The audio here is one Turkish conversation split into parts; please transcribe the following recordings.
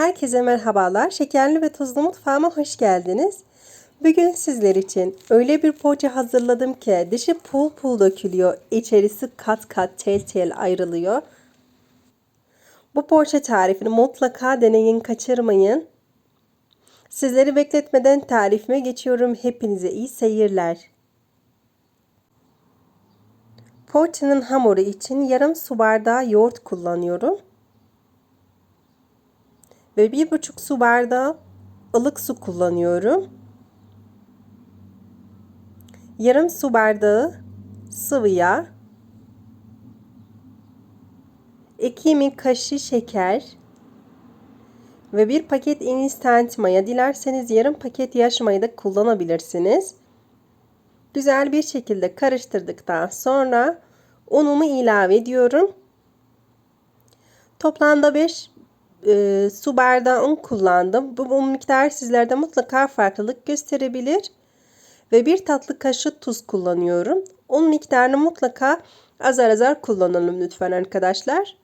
Herkese merhabalar. Şekerli ve tuzlu mutfağıma hoş geldiniz. Bugün sizler için öyle bir poğaça hazırladım ki dışı pul pul dökülüyor, içerisi kat kat tel tel ayrılıyor. Bu poğaça tarifini mutlaka deneyin, kaçırmayın. Sizleri bekletmeden tarifime geçiyorum. Hepinize iyi seyirler. Poğaçanın hamuru için yarım su bardağı yoğurt kullanıyorum ve bir buçuk su bardağı ılık su kullanıyorum. Yarım su bardağı sıvı yağ, 2 yemek kaşığı şeker ve bir paket instant maya. Dilerseniz yarım paket yaş maya da kullanabilirsiniz. Güzel bir şekilde karıştırdıktan sonra unumu ilave ediyorum. Toplamda 5 e, su bardağı un kullandım. Bu un miktarı sizlerde mutlaka farklılık gösterebilir. Ve bir tatlı kaşığı tuz kullanıyorum. Un miktarını mutlaka azar azar kullanalım lütfen arkadaşlar.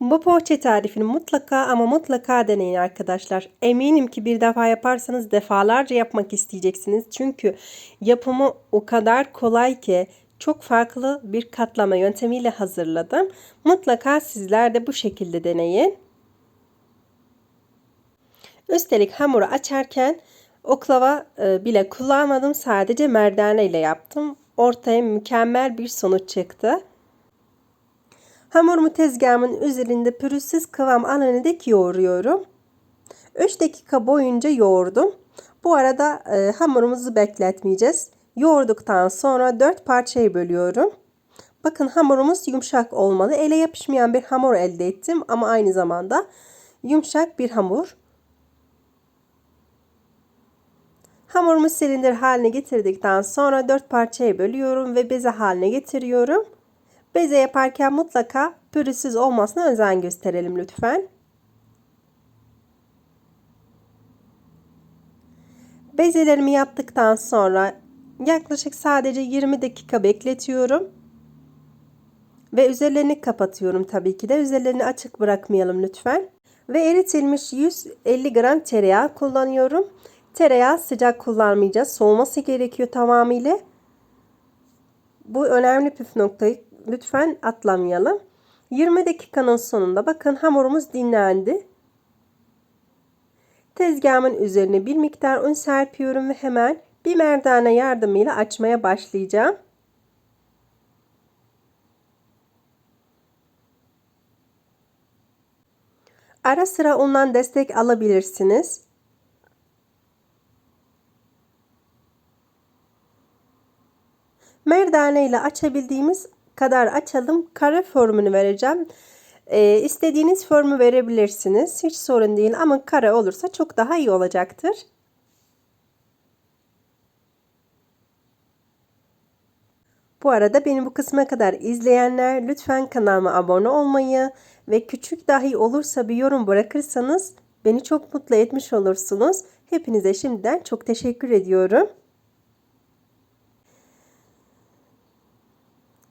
Bu poğaça tarifini mutlaka ama mutlaka deneyin arkadaşlar. Eminim ki bir defa yaparsanız defalarca yapmak isteyeceksiniz. Çünkü yapımı o kadar kolay ki çok farklı bir katlama yöntemiyle hazırladım. Mutlaka sizler de bu şekilde deneyin. Üstelik hamuru açarken oklava e, bile kullanmadım. Sadece merdane ile yaptım. Ortaya mükemmel bir sonuç çıktı. Hamurumu tezgahımın üzerinde pürüzsüz kıvam alana dek yoğuruyorum. 3 dakika boyunca yoğurdum. Bu arada e, hamurumuzu bekletmeyeceğiz. Yoğurduktan sonra 4 parçaya bölüyorum. Bakın hamurumuz yumuşak olmalı. Ele yapışmayan bir hamur elde ettim ama aynı zamanda yumuşak bir hamur. Hamurumu silindir haline getirdikten sonra 4 parçaya bölüyorum ve beze haline getiriyorum. Beze yaparken mutlaka pürüzsüz olmasına özen gösterelim lütfen. Bezelerimi yaptıktan sonra yaklaşık sadece 20 dakika bekletiyorum. Ve üzerlerini kapatıyorum tabii ki de. Üzerlerini açık bırakmayalım lütfen. Ve eritilmiş 150 gram tereyağı kullanıyorum. Tereyağı sıcak kullanmayacağız. Soğuması gerekiyor tamamıyla. Bu önemli püf noktayı lütfen atlamayalım. 20 dakikanın sonunda bakın hamurumuz dinlendi. Tezgahımın üzerine bir miktar un serpiyorum ve hemen bir merdane yardımıyla açmaya başlayacağım. Ara sıra undan destek alabilirsiniz. Merdane ile açabildiğimiz kadar açalım. Kare formunu vereceğim. Ee, istediğiniz formu verebilirsiniz. Hiç sorun değil ama kare olursa çok daha iyi olacaktır. Bu arada beni bu kısma kadar izleyenler lütfen kanalıma abone olmayı ve küçük dahi olursa bir yorum bırakırsanız beni çok mutlu etmiş olursunuz. Hepinize şimdiden çok teşekkür ediyorum.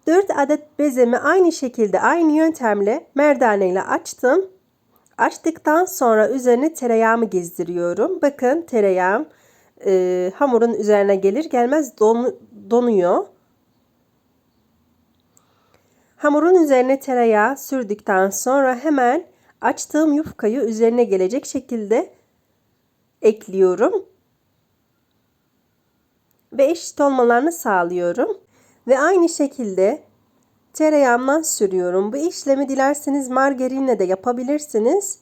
4 adet bezemi aynı şekilde aynı yöntemle merdane ile açtım. Açtıktan sonra üzerine tereyağımı gezdiriyorum. Bakın tereyağım e, hamurun üzerine gelir gelmez don, donuyor. Hamurun üzerine tereyağı sürdükten sonra hemen açtığım yufkayı üzerine gelecek şekilde ekliyorum. Ve eşit olmalarını sağlıyorum. Ve aynı şekilde tereyağımdan sürüyorum. Bu işlemi dilerseniz margarinle de yapabilirsiniz.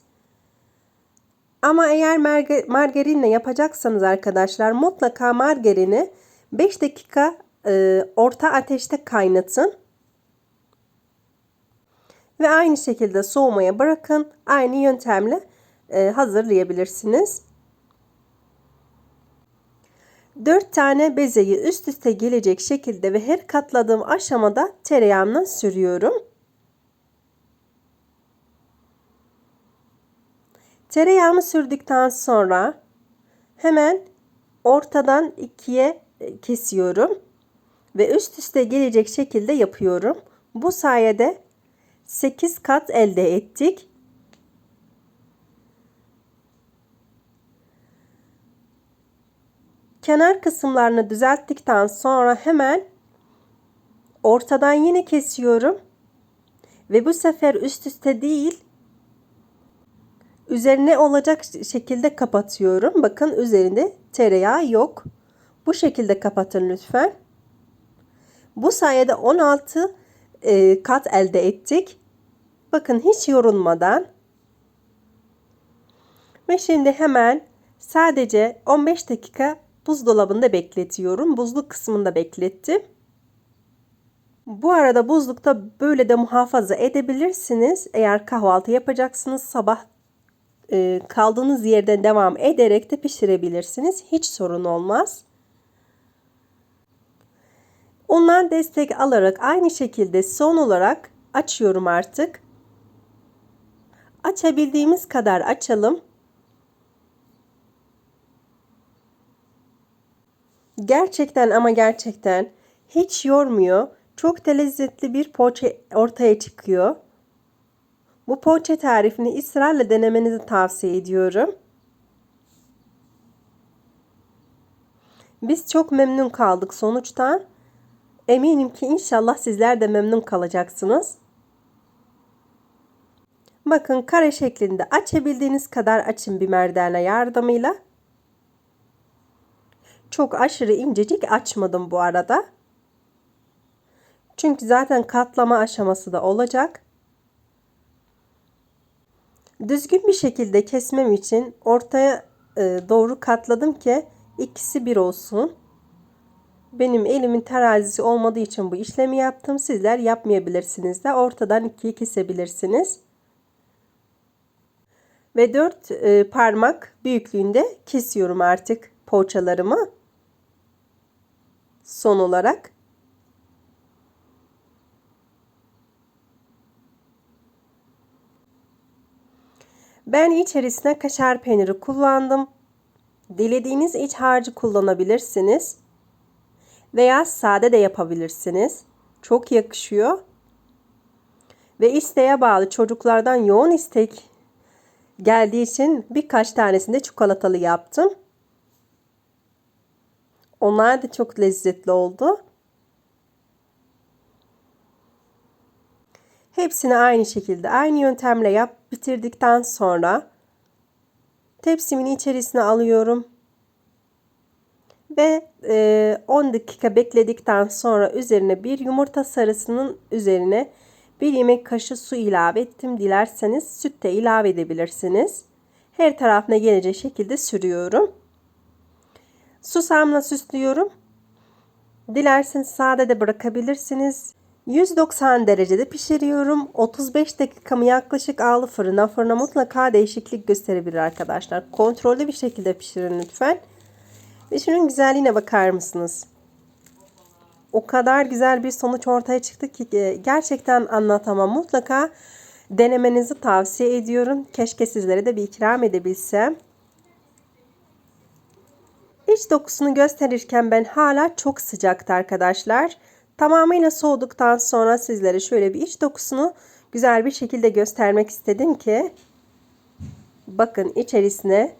Ama eğer margarinle yapacaksanız arkadaşlar mutlaka margarini 5 dakika e, orta ateşte kaynatın. Ve aynı şekilde soğumaya bırakın. Aynı yöntemle e, hazırlayabilirsiniz. 4 tane bezeyi üst üste gelecek şekilde ve her katladığım aşamada tereyağından sürüyorum. Tereyağımı sürdükten sonra hemen ortadan ikiye e, kesiyorum ve üst üste gelecek şekilde yapıyorum. Bu sayede 8 kat elde ettik. Kenar kısımlarını düzelttikten sonra hemen ortadan yine kesiyorum. Ve bu sefer üst üste değil üzerine olacak şekilde kapatıyorum. Bakın üzerinde tereyağı yok. Bu şekilde kapatın lütfen. Bu sayede 16 e, kat elde ettik. Bakın hiç yorulmadan. Ve şimdi hemen sadece 15 dakika buzdolabında bekletiyorum. Buzluk kısmında beklettim. Bu arada buzlukta böyle de muhafaza edebilirsiniz. Eğer kahvaltı yapacaksınız sabah e, kaldığınız yerden devam ederek de pişirebilirsiniz. Hiç sorun olmaz. Ondan destek alarak aynı şekilde son olarak açıyorum artık. Açabildiğimiz kadar açalım. Gerçekten ama gerçekten hiç yormuyor. Çok da lezzetli bir poğaça ortaya çıkıyor. Bu poğaça tarifini ısrarla denemenizi tavsiye ediyorum. Biz çok memnun kaldık sonuçtan. Eminim ki inşallah sizler de memnun kalacaksınız. Bakın kare şeklinde açabildiğiniz kadar açın bir merdane yardımıyla. Çok aşırı incecik açmadım bu arada. Çünkü zaten katlama aşaması da olacak. Düzgün bir şekilde kesmem için ortaya e, doğru katladım ki ikisi bir olsun. Benim elimin terazisi olmadığı için bu işlemi yaptım. Sizler yapmayabilirsiniz de ortadan ikiye kesebilirsiniz. Ve dört e, parmak büyüklüğünde kesiyorum artık poğaçalarımı. Son olarak. Ben içerisine kaşar peyniri kullandım. Dilediğiniz iç harcı kullanabilirsiniz. Veya sade de yapabilirsiniz. Çok yakışıyor. Ve isteğe bağlı çocuklardan yoğun istek geldiği için birkaç tanesini de çikolatalı yaptım. Onlar da çok lezzetli oldu. Hepsini aynı şekilde aynı yöntemle yap bitirdikten sonra tepsimin içerisine alıyorum. Ve 10 e, dakika bekledikten sonra üzerine bir yumurta sarısının üzerine bir yemek kaşığı su ilave ettim. Dilerseniz süt de ilave edebilirsiniz. Her tarafına gelecek şekilde sürüyorum. Susamla süslüyorum. Dilerseniz sade de bırakabilirsiniz. 190 derecede pişiriyorum. 35 dakikamı yaklaşık ağlı fırına. Fırına mutlaka değişiklik gösterebilir arkadaşlar. Kontrollü bir şekilde pişirin lütfen. Ve şunun güzelliğine bakar mısınız? O kadar güzel bir sonuç ortaya çıktı ki e, gerçekten anlatamam. Mutlaka denemenizi tavsiye ediyorum. Keşke sizlere de bir ikram edebilsem. İç dokusunu gösterirken ben hala çok sıcaktı arkadaşlar. Tamamıyla soğuduktan sonra sizlere şöyle bir iç dokusunu güzel bir şekilde göstermek istedim ki bakın içerisine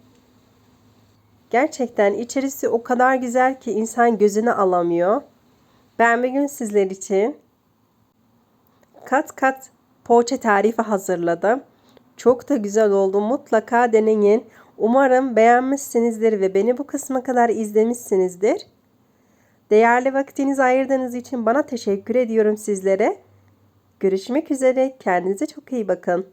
gerçekten içerisi o kadar güzel ki insan gözünü alamıyor. Ben bugün sizler için kat kat poğaça tarifi hazırladım. Çok da güzel oldu. Mutlaka deneyin. Umarım beğenmişsinizdir ve beni bu kısma kadar izlemişsinizdir. Değerli vaktinizi ayırdığınız için bana teşekkür ediyorum sizlere. Görüşmek üzere. Kendinize çok iyi bakın.